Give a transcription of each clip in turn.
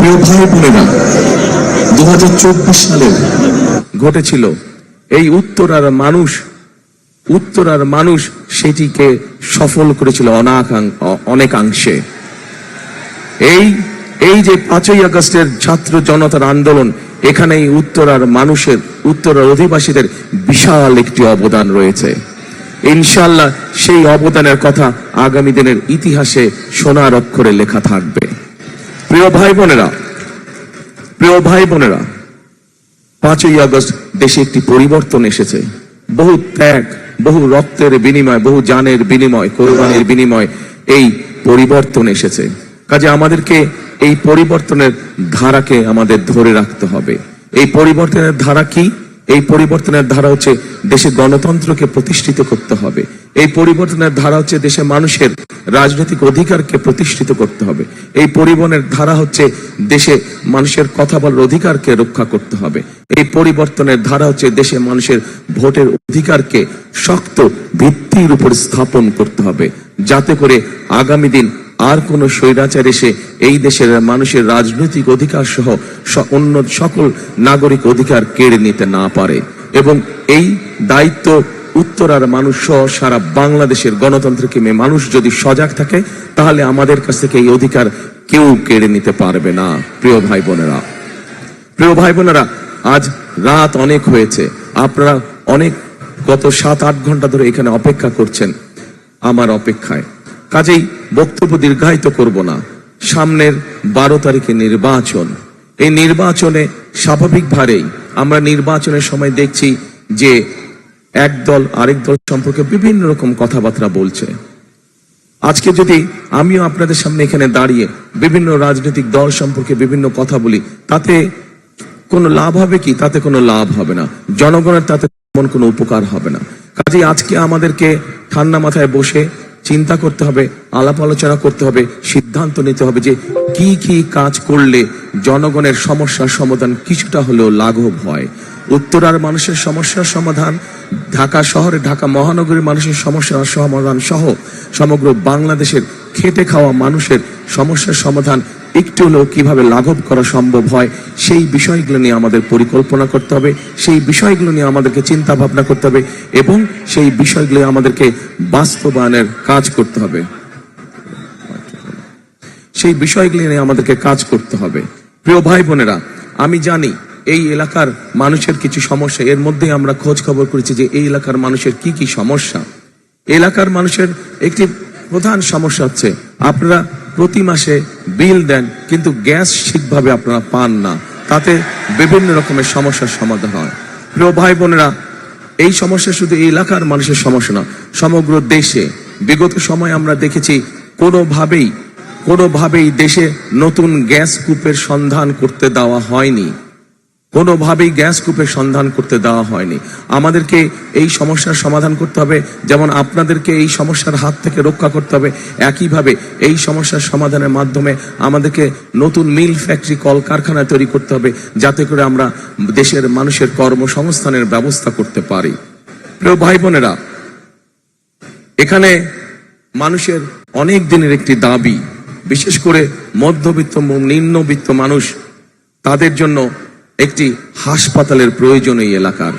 প্রিয় ভাই বোনেরা দু সালে ঘটেছিল এই উত্তরার মানুষ উত্তরার মানুষ সেটিকে সফল করেছিল অনেকাংশে। এই এই যে পাঁচই আগস্টের ছাত্র জনতার আন্দোলন এখানে এই উত্তরার মানুষের উত্তরার অধিবাসীদের বিশাল একটি অবদান রয়েছে। ইনশাল্লাহ সেই অবদানের কথা আগামী দিনের ইতিহাসে সোনার অক্ষরে লেখা থাকবে। প্রিয় ভাই বোনেরা, প্রিয় ভাই বোনেরা, পাঁচই আগস্ট দেশে একটি পরিবর্তন এসেছে। বহু ত্যাগ, বহু রক্তের বিনিময়, বহু জানের বিনিময়, কোরবানির বিনিময় এই পরিবর্তন এসেছে। কাজে আমাদেরকে এই পরিবর্তনের ধারাকে আমাদের ধরে রাখতে হবে। এই পরিবর্তনের ধারা কি? এই পরিবর্তনের ধারা হচ্ছে দেশে গণতন্ত্রকে প্রতিষ্ঠিত করতে হবে। এই পরিবর্তনের ধারা হচ্ছে দেশে মানুষের রাজনৈতিক অধিকারকে প্রতিষ্ঠিত করতে হবে। এই পরিবর্তনের ধারা হচ্ছে দেশে মানুষের কথা বলার অধিকারকে রক্ষা করতে হবে। এই পরিবর্তনের ধারা হচ্ছে দেশে মানুষের ভোটের অধিকারকে শক্ত ভিত্তির উপর স্থাপন করতে হবে। যাতে করে আগামী দিন আর কোন স্বৈরাচার এসে এই দেশের মানুষের রাজনৈতিক অধিকার সহ অন্য সকল নাগরিক অধিকার কেড়ে নিতে না পারে। এবং এই দায়িত্ব উত্তরার মানুষ সহ সারা বাংলাদেশের গণতন্ত্রকে নিয়ে মানুষ যদি সজাগ থাকে, তাহলে আমাদের কাছ থেকে এই অধিকার কেউ কেড়ে নিতে পারবে না, প্রিয় ভাই বোনেরা। প্রিয় ভাই বোনেরা, আজ রাত অনেক হয়েছে। আপনারা অনেক গত সাত, আট ঘণ্টা ধরে এখানে অপেক্ষা করছেন আমার অপেক্ষায়। কাজেই বক্তব্য দীর্ঘায়িত করব না। সামনের বারো তারিখে নির্বাচন। এই নির্বাচনে স্বাভাবিকভাবেই আমরা নির্বাচনের সময় দেখছি যে এক দল আরেক দল সম্পর্কে বিভিন্ন রকম কথাবার্তা বলছে। আজকে যদি আমিও আপনাদের সামনে এখানে দাঁড়িয়ে বিভিন্ন রাজনৈতিক দল সম্পর্কে বিভিন্ন কথা বলি, তাতে কোনো লাভ হবে কি? তাতে কোনো লাভ হবে না। জনগণের তাতে তেমন কোনো উপকার হবে না। কাজেই আজকে আমাদেরকে ঠান্ডা মাথায় বসে চিন্তা করতে হবে, আলাপ আলোচনা করতে হবে, সিদ্ধান্ত নিতে হবে যে কি কি কাজ করলে জনগণের সমস্যার সমাধান কিছুটা হলেও লাঘব হয়। উত্তরার মানুষের সমস্যার সমাধান, ঢাকা শহরে ঢাকা মহানগরীর মানুষের সমস্যার সমাধান সহ সমগ্র বাংলাদেশের খেটে খাওয়া মানুষের সমস্যার সমাধান একটু হলেও কীভাবে লাঘব করা সম্ভব হয়, সেই বিষয়গুলো নিয়ে আমাদের পরিকল্পনা করতে হবে, সেই বিষয়গুলো নিয়ে আমাদেরকে চিন্তা ভাবনা করতে হবে এবং সেই বিষয়গুলো আমাদেরকে বাস্তবায়নের কাজ করতে হবে। সেই বিষয়গুলি নিয়ে আমাদেরকে কাজ করতে হবে। প্রিয় ভাই বোনেরা, আমি জানি এই এলাকার মানুষের কিছু সমস্যা। এর মধ্যে আমরা খোঁজ খবর করেছি যে এই এলাকার মানুষের কি কি সমস্যা। এলাকার মানুষের একটি প্রধান সমস্যা হচ্ছে, আপনারা প্রতি মাসে বিল দেন, কিন্তু গ্যাস ঠিকভাবে আপনারা পান না। তাতে বিভিন্ন রকমের সমস্যার সমাধান হয়। প্রিয় ভাই বোনেরা এই সমস্যা শুধু এই এলাকার মানুষের সমস্যা না, সমগ্র দেশে। বিগত সময় আমরা দেখেছি, কোনোভাবেই কোনোভাবেই দেশে নতুন গ্যাস কূপের সন্ধান করতে দেওয়া হয়নি। কোনোভাবেই গ্যাস কূপের সন্ধান করতে দেওয়া হয়নি। আমাদেরকে এই সমস্যার সমাধান করতে হবে, যেমন আপনাদেরকে এই সমস্যার হাত থেকে রক্ষা করতে হবে। একইভাবে এই সমস্যার সমাধানের মাধ্যমে আমাদেরকে নতুন মিল ফ্যাক্টরি কলকারখানা তৈরি করতে হবে, যাতে করে আমরা দেশের মানুষের কর্মসংস্থানের ব্যবস্থা করতে পারি। প্রিয় ভাই বোনেরা এখানে মানুষের অনেক দিনের একটি দাবি, বিশেষ করে মধ্যবিত্ত নিম্নবিত্ত মানুষ, তাদের জন্য একটি হাসপাতালের প্রয়োজন এই এলাকার।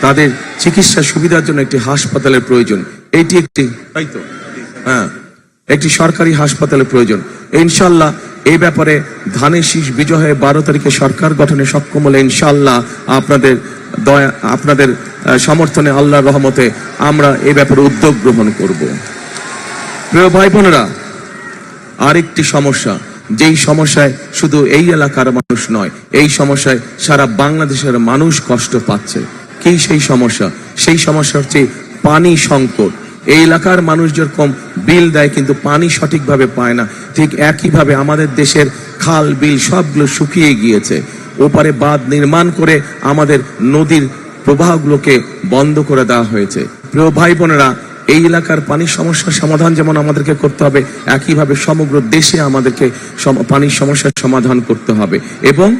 তাদের চিকিৎসা সুবিধার জন্য একটি হাসপাতালের প্রয়োজন। এটি একটি তাই তো? হ্যাঁ একটি সরকারি হাসপাতালের প্রয়োজন। ইনশাল্লাহ এই ব্যাপারে ধানের শীষ বিজয় বারো তারিখে সরকার গঠনে সক্ষম হলে ইনশাল্লাহ আপনাদের দয়া, আপনাদের সমর্থনে আল্লাহর রহমতে আমরা এই ব্যাপারে উদ্যোগ গ্রহণ করব। প্রিয় ভাই বোনেরা, আরেকটি সমস্যা। যেই সমস্যায় শুধু এই এলাকার মানুষ নয়, এই সমস্যায় সারা বাংলাদেশের মানুষ কষ্ট পাচ্ছে। কি সেই সমস্যা? সেই সমস্যা হচ্ছে পানি সংকট। এই এলাকার মানুষ যেরকম বিল দেয় কিন্তু পানি সঠিকভাবে পায় না, ঠিক একইভাবে আমাদের দেশের খাল, বিল সবগুলো শুকিয়ে গিয়েছে। ওপারে বাঁধ নির্মাণ করে আমাদের নদীর প্রবাহগুলোকে বন্ধ করে দেওয়া হয়েছে। প্রিয় ভাই বোনেরা এই এলাকার পানির সমস্যার সমাধান যেমন আমাদেরকে করতে হবে, একইভাবে সমগ্র দেশে আমাদেরকে পানির সমস্যার সমাধান করতে হবে। এবং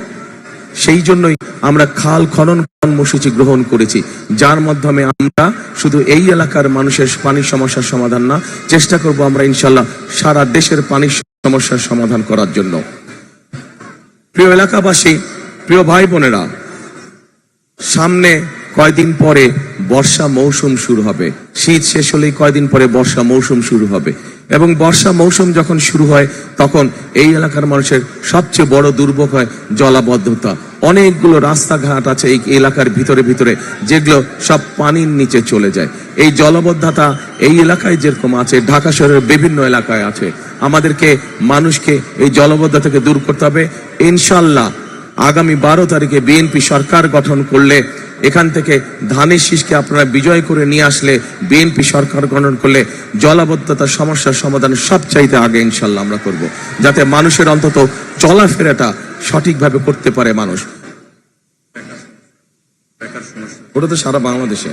সেই জন্যই আমরা খাল খনন কর্মসূচি গ্রহণ করেছি, যার মাধ্যমে আমরা শুধু এই এলাকার মানুষের পানির সমস্যার সমাধান না, চেষ্টা করব আমরা ইনশাল্লাহ সারা দেশের পানির সমস্যার সমাধান করার জন্য। প্রিয় এলাকাবাসী, প্রিয় ভাই বোনেরা সামনে কয়দিন পরে বর্ষা মৌসুম শুরু হবে। শীত শেষ হলেই কয়দিন পরে বর্ষা মৌসুম শুরু হবে। এবং বর্ষা মৌসুম যখন শুরু হয়, তখন এই এলাকার মানুষের সবচেয়ে বড় দুর্ভোগ হয় জলাবদ্ধতা। অনেকগুলো রাস্তাঘাট আছে এই এলাকার ভিতরে ভিতরে, যেগুলো সব পানির নিচে চলে যায়। এই জলবদ্ধতা এই এলাকায় যেরকম আছে, ঢাকা শহরের বিভিন্ন এলাকায় আছে। আমাদেরকে, মানুষকে এই জলবদ্ধতা থেকে দূর করতে হবে। ইনশাল্লাহ, আগামী বারো তারিখে বিএনপি সরকার গঠন করলে এখান থেকে ধানের শীষকে আপনারা বিজয় করে নিয়ে আসলে বিএনপি সরকার গঠন করলে জলাবদ্ধতার সমস্যার সমাধান সবচাইতে আগে ইনশাল্লাহ আমরা করব। যাতে মানুষের অন্তত চলাফেরাটা সঠিকভাবে করতে পারে মানুষ। ওটা তো সারা বাংলাদেশে।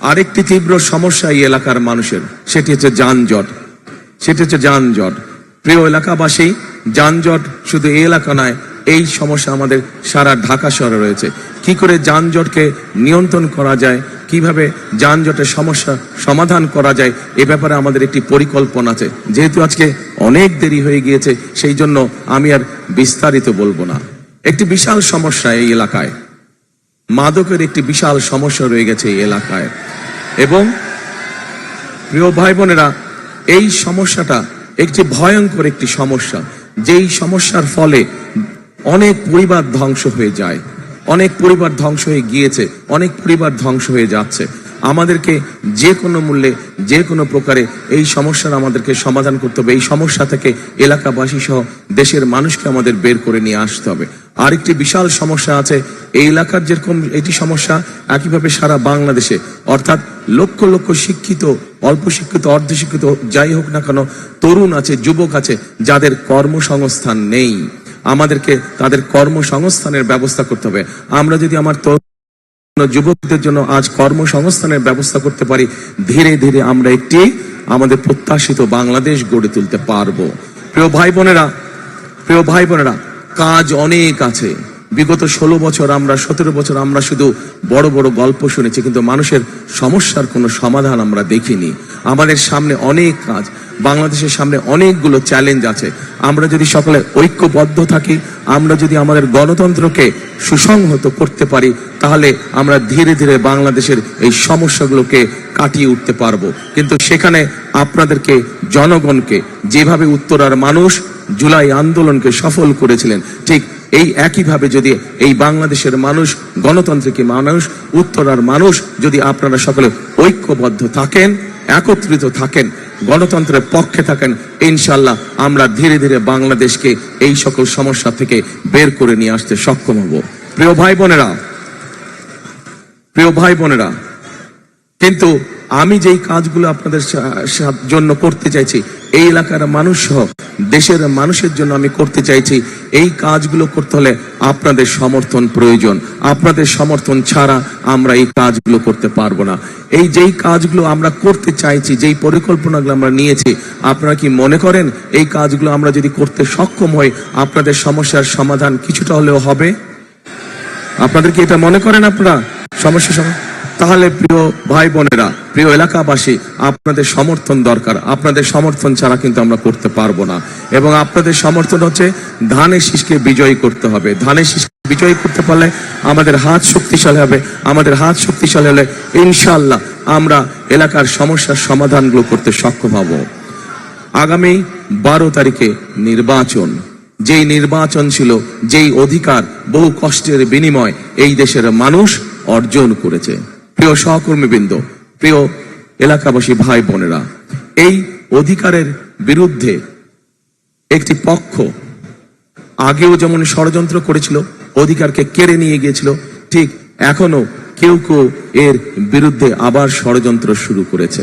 আরেকটি তীব্র সমস্যা এই এলাকার মানুষের, সেটি হচ্ছে যানজট। সেটি হচ্ছে যানজট। প্রিয় এলাকাবাসী, যানজট শুধু এই এলাকা নয়, এই সমস্যা আমাদের সারা ঢাকা শহরে রয়েছে। কি করে যানজটকে নিয়ন্ত্রণ করা যায়, কীভাবে যানজটের সমস্যা সমাধান করা যায়, এ ব্যাপারে আমাদের একটি পরিকল্পনা আছে। যেহেতু আজকে অনেক দেরি হয়ে গিয়েছে, সেই জন্য আমি আর বিস্তারিত বলব না। একটি বিশাল সমস্যা এই এলাকায়। মাদকের একটি বিশাল সমস্যা রয়ে গেছে এই এলাকায়। এবং প্রিয় ভাই বোনেরা এই সমস্যাটা একটি ভয়ঙ্কর একটি সমস্যা। যেই সমস্যার ফলে অনেক পরিবার ধ্বংস হয়ে যায়। অনেক পরিবার ধ্বংস হয়ে গিয়েছে, অনেক পরিবার ধ্বংস হয়ে যাচ্ছে। আমাদেরকে যে কোনো মূল্যে, যে কোনো প্রকারে এই সমস্যার আমাদেরকে সমাধান করতে হবে। এই সমস্যা থেকে এলাকাবাসী সহ দেশের মানুষকে আমাদের বের করে নিয়ে আসতে হবে। আরেকটি বিশাল সমস্যা আছে, এই এলাকার যেরকম এটি সমস্যা, একইভাবে সারা বাংলাদেশে। অর্থাৎ লক্ষ লক্ষ শিক্ষিত, অল্প শিক্ষিত অর্ধ শিক্ষিত যাই হোক না কেন, তরুণ আছে, যুবক আছে, যাদের কর্মসংস্থান নেই। আমাদেরকে তাদের কর্মসংস্থানের ব্যবস্থা করতে হবে। আমরা যদি আমার যুবকদের জন্য আজ কর্মসংস্থানের ব্যবস্থা করতে পারি, ধীরে ধীরে আমরা একটি আমাদের প্রত্যাশিত বাংলাদেশ গড়ে তুলতে পারব। প্রিয় ভাই বোনেরা, প্রিয় ভাই বোনেরা, কাজ অনেক আছে। বিগত ষোলো বছর আমরা, সতেরো বছর আমরা শুধু বড় বড় গল্প শুনেছি, কিন্তু মানুষের সমস্যার কোনো সমাধান আমরা দেখিনি। আমাদের সামনে অনেক কাজ, বাংলাদেশের সামনে অনেকগুলো চ্যালেঞ্জ আছে। আমরা যদি সকলে ঐক্যবদ্ধ থাকি, আমরা যদি আমাদের গণতন্ত্রকে সুসংহত করতে পারি, তাহলে আমরা ধীরে ধীরে বাংলাদেশের এই সমস্যাগুলোকে কাটিয়ে উঠতে পারব। কিন্তু সেখানে আপনাদেরকে, জনগণকে যেভাবে উত্তরার মানুষ জুলাই আন্দোলনকে সফল করেছিলেন, ঠিক এই একইভাবে যদি এই বাংলাদেশের মানুষ, গণতন্ত্রকে মানুষ, উত্তরার মানুষ যদি আপনারা সকলে ঐক্যবদ্ধ থাকেন, একত্রিত থাকেন, গণতন্ত্রের পক্ষে থাকেন, ইনশাল্লাহ আমরা ধীরে ধীরে বাংলাদেশকে এই সকল সমস্যা থেকে বের করে নিয়ে আসতে সক্ষম হব। প্রিয় ভাই বোনেরা, প্রিয় ভাই বোনেরা, কিন্তু আমি যেই কাজগুলো আপনাদের জন্য করতে চাইছি, এই এলাকার মানুষ সহ দেশের মানুষের জন্য আমি করতে চাইছি, এই কাজগুলো করতে হলে আপনাদের সমর্থন প্রয়োজন। আপনাদের সমর্থন ছাড়া আমরা এই কাজগুলো করতে পারব না। এই যেই কাজগুলো আমরা করতে চাইছি, যেই পরিকল্পনাগুলো আমরা নিয়েছি, আপনারা কি মনে করেন এই কাজগুলো আমরা যদি করতে সক্ষম হই, আপনাদের সমস্যার সমাধান কিছুটা হলেও হবে? আপনাদের কি এটা মনে করেন আপনারা? সমস্যা সম তাহলে প্রিয় ভাই বোনেরা প্রিয় এলাকাবাসী, আপনাদের সমর্থন দরকার। আপনাদের সমর্থন ছাড়া কিন্তু আমরা করতে পারব না। এবং আপনাদের সমর্থন হচ্ছে ধানের শীষকে বিজয়ী করতে হবে। ধানের শীষকে বিজয়ী করতে পারলে আমাদের হাত শক্তিশালী হবে। আমাদের হাত শক্তিশালী হলে ইনশাল্লাহ আমরা এলাকার সমস্যার সমাধানগুলো করতে সক্ষম হব। আগামী বারো তারিখে নির্বাচন। যেই নির্বাচন ছিল, যেই অধিকার, বহু কষ্টের বিনিময় এই দেশের মানুষ অর্জন করেছে। প্রিয় সহকর্মীবৃন্দ, প্রিয় এলাকাবাসী ভাই বোনেরা, এই অধিকারের বিরুদ্ধে একটি পক্ষ আগেও যেমন ষড়যন্ত্র করেছিল, অধিকারকে কেড়ে নিয়ে গিয়েছিল, ঠিক এখনও কেউ কেউ এর বিরুদ্ধে আবার ষড়যন্ত্র শুরু করেছে।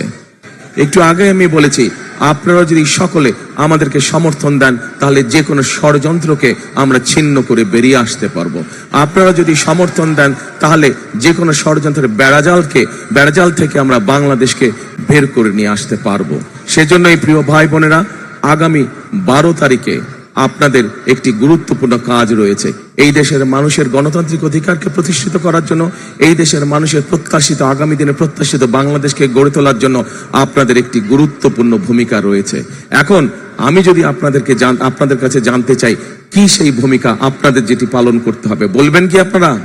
একটু আগে আমি বলেছি আপনারা যদি সকলে আমাদেরকে সমর্থন দেন, তাহলে যে কোনো ষড়যন্ত্রকে আমরা ছিন্ন করে বেরিয়ে আসতে পারব। আপনারা যদি সমর্থন দেন, তাহলে যে কোনো ষড়যন্ত্রের বেড়াজালকে, বেড়াজাল থেকে আমরা বাংলাদেশকে বের করে নিয়ে আসতে পারব। সেজন্যই প্রিয় ভাই বোনেরা, আগামী বারো তারিখে আপনাদের একটি গুরুত্বপূর্ণ কাজ রয়েছে। এই দেশের মানুষের গণতান্ত্রিক অধিকারকে প্রতিষ্ঠিত করার জন্য, এই দেশের মানুষের প্রত্যাশিত আগামী দিনে প্রত্যাশিত বাংলাদেশকে গড়ে তোলার জন্য আপনাদের একটি গুরুত্বপূর্ণ ভূমিকা রয়েছে। এখন, আমি যদি আপনাদেরকে আপনাদের কাছে জানতে চাই, কি সেই ভূমিকা আপনাদের যেটি পালন করতে হবে? বলবেন কি আপনারা?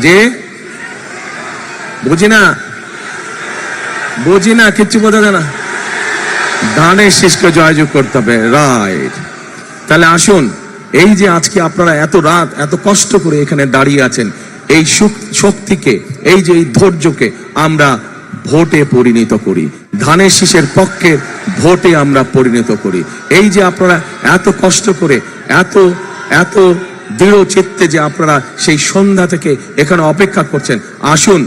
যে বুঝি না। বুঝি না, কিচ্ছু বোঝা যায় না। ধানের শীষকে জয়যোগ করতে হবে রাইট তাহলে আসুন, এই যে আজকে আপনারা এত রাত, এত কষ্ট করে এখানে দাঁড়িয়ে আছেন, এই শক্তিকে, এই যে এই ধৈর্যকে আমরা ভোটে পরিণত করি। ধানের শীষের পক্ষে ভোটে আমরা পরিণত করি। এই যে আপনারা এত কষ্ট করে, এত এত দৃঢ় চিত্তে যে আপনারা সেই সন্ধ্যা থেকে এখানে অপেক্ষা করছেন, আসুন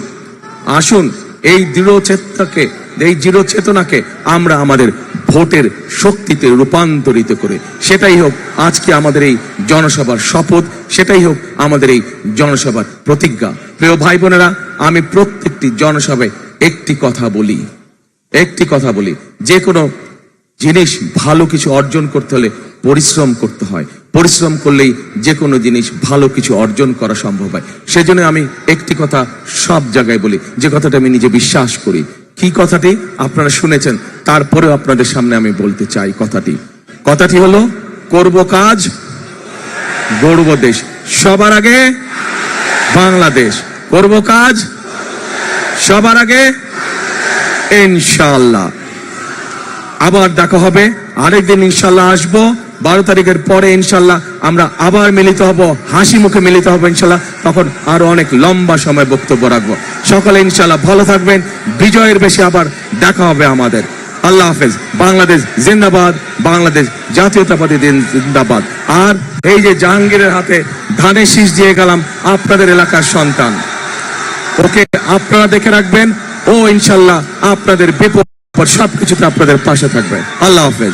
আসুন, এই দৃঢ় চেতনাকে এই দৃঢ় চেতনাকে আমরা আমাদের ভোটের শক্তিতে রূপান্তরিত করে, সেটাই হোক আজকে আমাদের এই জনসভার শপথ, সেটাই হোক আমাদের এই জনসভার প্রতিজ্ঞা। প্রিয় ভাই বোনেরা আমি প্রত্যেকটি জনসভায় একটি কথা বলি, একটি কথা বলি, যে কোনো জিনিস ভালো কিছু অর্জন করতে হলে পরিশ্রম করতে হয়। পরিশ্রম করলেই যে কোনো জিনিস ভালো কিছু অর্জন করা সম্ভব হয়। সেজন্য আমি একটি কথা সব জায়গায় বলি, যে কথাটা আমি নিজে বিশ্বাস করি। কি কথাটি আপনারা শুনেছেন? তারপরেও আপনাদের সামনে আমি বলতে চাই কথাটি। কথাটি হলো, করব কাজ, গড়ব দেশ। সবার আগে বাংলাদেশ। করব কাজ, সবার আগে ইনশাল্লাহ আবার দেখা হবে, আরেকদিন ইনশাল্লাহ আসব। বারো তারিখের পরে ইনশাল্লাহ আমরা আবার মিলিত হব, হাসি মুখে মিলিত হব ইনশাল্লাহ। তখন আরও অনেক লম্বা সময় বক্তব্য রাখব। সকালে ইনশাল্লাহ ভালো থাকবেন, বিজয়ের বেশি আবার দেখা হবে আমাদের। আল্লাহ হাফেজ। বাংলাদেশ জিন্দাবাদ, বাংলাদেশ জাতীয়তাবাদী জিন্দাবাদ। আর এই যে জাহাঙ্গীরের হাতে ধানের শীষ দিয়ে গেলাম আপনাদের এলাকার সন্তান। ওকে আপনারা দেখে রাখবেন, ও ইনশাল্লাহ আপনাদের বিপদ সবকিছুতে আপনাদের পাশে থাকবে। আল্লাহ হাফেজ।